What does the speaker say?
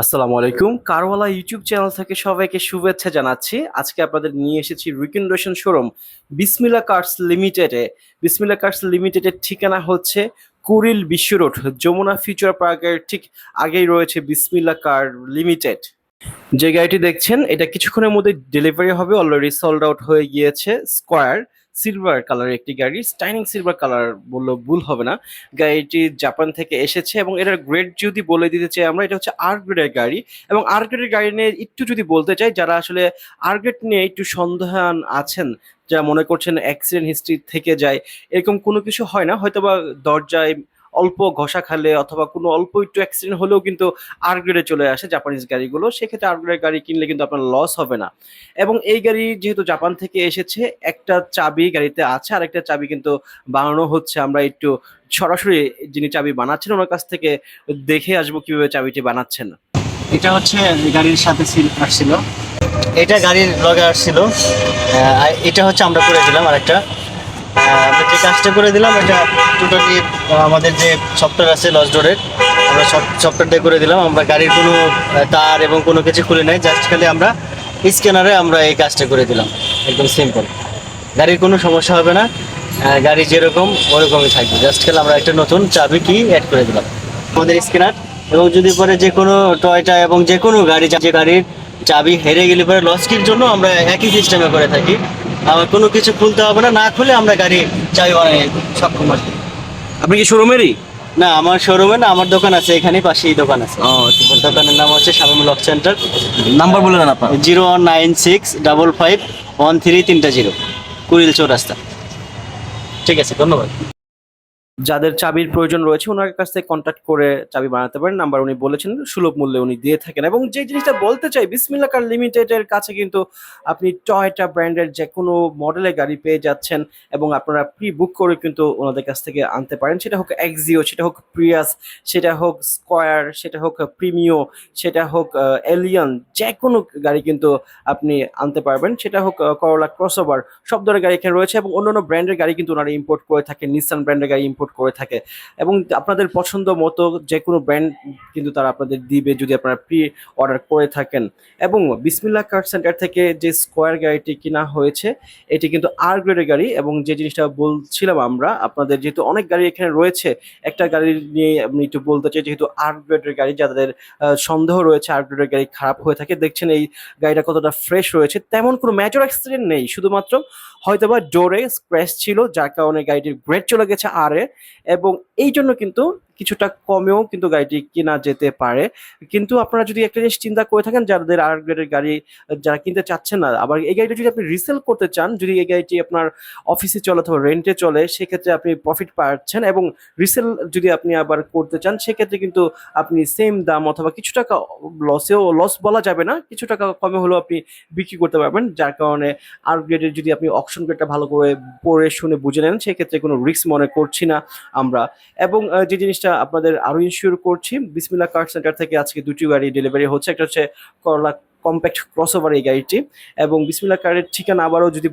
আসসালামু আলাইকুম। কারওয়ালা YouTube channel থেকে সবাইকে শুভেচ্ছা জানাচ্ছি। আজকে আপনাদের নিয়ে এসেছি রিকন্ডেশন শোরুম বিসমিল্লা কার্স লিমিটেডে বিসমিল্লা কার্স লিমিটেডের ঠিকানা হচ্ছে কুরিল বিশ্ব রোড, যমুনা ফিউচার পার্কের ঠিক আগেই রয়েছে বিসমিল্লা কার লিমিটেড যে গাড়িটি দেখছেন, এটা কিছুক্ষণের মধ্যে ডেলিভারি হবে অলরেডি সোল্ড আউট হয়ে গিয়েছে স্কোয়ার সিলভার কালারের একটি গাড়ি। স্টাইনিং সিলভার কালার বললেও ভুল হবে না। গাড়িটি জাপান থেকে এসেছে এবং এটার গ্রেড যদি বলে দিতে চাই আমরা, এটা হচ্ছে আর গ্রেডের গাড়ি। এবং আর গ্রেডের গাড়ি নিয়ে একটু যদি বলতে চাই, যারা আসলে আর গ্রেড নিয়ে একটু সন্দেহান আছেন, যারা মনে করছেন অ্যাক্সিডেন্ট হিস্ট্রি থেকে যায়, এরকম কোনো কিছু হয় না। হয়তোবা দরজায় অল্প ঘষা খালে অথবা কোনো অল্প একটু অ্যাক্সিডেন্ট হলেও কিন্তু আর গ্রেডে চলে আসে জাপানিজ গাড়িগুলো। সেক্ষেত্রে আর গ্রেডের গাড়ি কিনলে কিন্তু আপনার লস হবে না। এবং এই গাড়ি যেহেতু জাপান থেকে এসেছে একটা চাবি গাড়িতে আছে আর একটা চাবি কিন্তু বানানো হচ্ছে। আমরা একটু সরাসরি যিনি চাবি বানাচ্ছেন ওনার কাছ থেকে দেখে আসব কীভাবে চাবিটি বানাচ্ছেন। এটা হচ্ছে গাড়ির সাথে সিল আসছিল। এটা গাড়ির লগে আসছিল আহ, এটা হচ্ছে আমরা করে দিলাম আরেকটা। আহ, আমরা যে কাজটা করে দিলাম, এটা টোটালি আমাদের যে সফটওয়্যার আছে লস ডোরের আমরা সফটওয়্যার দিয়ে করে দিলাম। আমরা গাড়ির কোনো তার এবং কোনো কিছু খুলে নাই জাস্ট খালি আমরা স্ক্যানারে আমরা এই কাজটা করে দিলাম। একদম সিম্পল গাড়ির কোনো সমস্যা হবে না গাড়ি যেরকম, ওরকমই থাকবে। জাস্ট খালি আমরা একটা নতুন চাবি কি অ্যাড করে দিলাম। আমাদের স্ক্যানার এবং যদি পরে যে কোনো টয়টা এবং যে কোনো গাড়ি, যে গাড়ির চাবি হেরে গেলে পরে লসকির জন্য আমরা একই সিস্টেমে করে থাকি। আবার কোনো কিছু খুলতে হবে না না খুলে আমরা গাড়ি চাই বানাই সক্ষম আছি আপনি কি শোরুমেরই? না আমার শোরুমে না আমার দোকান আছে এখানে পাশেই দোকান আছে। আমার দোকানের নাম হচ্ছে শামিম লক সেন্টার। নাম্বার বলে দেন আপনার। Zero one nine six double five one three তিনটা জিরো কুড়িল চৌরাস্তা। ঠিক আছে ধন্যবাদ। যাদের চাবির প্রয়োজন রয়েছে, ওনার কাছ থেকে কন্ট্যাক্ট করে চাবি বানাতে পারেন। নাম্বার উনি বলেছেন, সুলভ মূল্যে উনি দিয়ে থাকেন। এবং যে জিনিসটা বলতে চাই বিসমিল্লা কার লিমিটেডের কাছে কিন্তু আপনি টয়টা ব্র্যান্ডের যে কোনো মডেলের গাড়ি পেয়ে যাচ্ছেন এবং আপনারা প্রি বুক করে কিন্তু ওনাদের কাছ থেকে আনতে পারেন। সেটা হোক এক্সিও সেটা হোক প্রিয়াস সেটা হোক স্কোয়ার সেটা হোক প্রিমিও সেটা হোক এলিয়ন যে কোনো গাড়ি কিন্তু আপনি আনতে পারবেন। সেটা হোক করলা ক্রসওভার সব ধরনের গাড়ি এখানে রয়েছে এবং অন্যান্য ব্র্যান্ডের গাড়ি কিন্তু ওনারা ইম্পোর্ট করে থাকেন নিসান ব্র্যান্ডের গাড়ি ইম্পোর্ট করে থাকে। এবং আপনাদের পছন্দ মতো যে কোনো ব্র্যান্ড কিন্তু তারা আপনাদের দিবে যদি আপনারা প্রি অর্ডার করে থাকেন। এবং বিসমিল্লা কার সেন্টার থেকে যে স্কোয়ার গাড়িটি কেনা হয়েছে, এটি কিন্তু আর গ্রেডের গাড়ি এবং যে জিনিসটা বলছিলাম আমরা, আপনাদের যেহেতু অনেক গাড়ি এখানে রয়েছে, একটা গাড়ি নিয়ে আমি একটু বলতে চাই, যেহেতু আর গ্রেডের গাড়ি, যাদের সন্দেহ রয়েছে আর গ্রেডের গাড়ি খারাপ হয়ে থাকে, দেখছেন এই গাড়িটা কতটা ফ্রেশ রয়েছে, তেমন কোনো মেজর অ্যাক্সিডেন্ট নেই। শুধুমাত্র হয়তোবা ডোরে স্ক্র্যাচ ছিল, যার কারণে গাড়িটির গ্রেড চলে গেছে আর এ। এবং এই জন্য কিন্তু কিছুটা কমেও কিন্তু গাড়িটি কেনা যেতে পারে। কিন্তু আপনারা যদি একটা জিনিস চিন্তা করে থাকেন, যাদের আর গ্রেডের গাড়ি, যারা কিনতে চাচ্ছেন না, আবার এই গাড়িটা যদি আপনি রিসেল করতে চান, যদি এই গাড়িটি আপনার অফিসে চলে অথবা রেন্টে চলে, সেক্ষেত্রে আপনি প্রফিট পাচ্ছেন এবং রিসেল যদি আপনি আবার করতে চান, সেক্ষেত্রে কিন্তু আপনি সেম দাম অথবা কিছু টাকা লসেও লস বলা যাবে না, কিছু টাকা কমে হলেও আপনি বিক্রি করতে পারবেন। যার কারণে আর গ্রেডের যদি আপনি অপশন গ্রেডটা ভালো করে পড়ে শুনে বুঝে নেন, সেক্ষেত্রে কোনো রিস্ক মনে করছি না আমরা। এবং যে জিনিসটা আপনাদের আরও ইনশিওর করছি বিসমিল্লা কার্ড সেন্টার থেকে আজকে দুটি গাড়ি ডেলিভারি হচ্ছে। একটা হচ্ছে করলা কম্প্যাক্ট ক্রসওভার এই গাড়িটি এবং বিসমিল্লা কার্ডের ঠিকানা আবারও যদি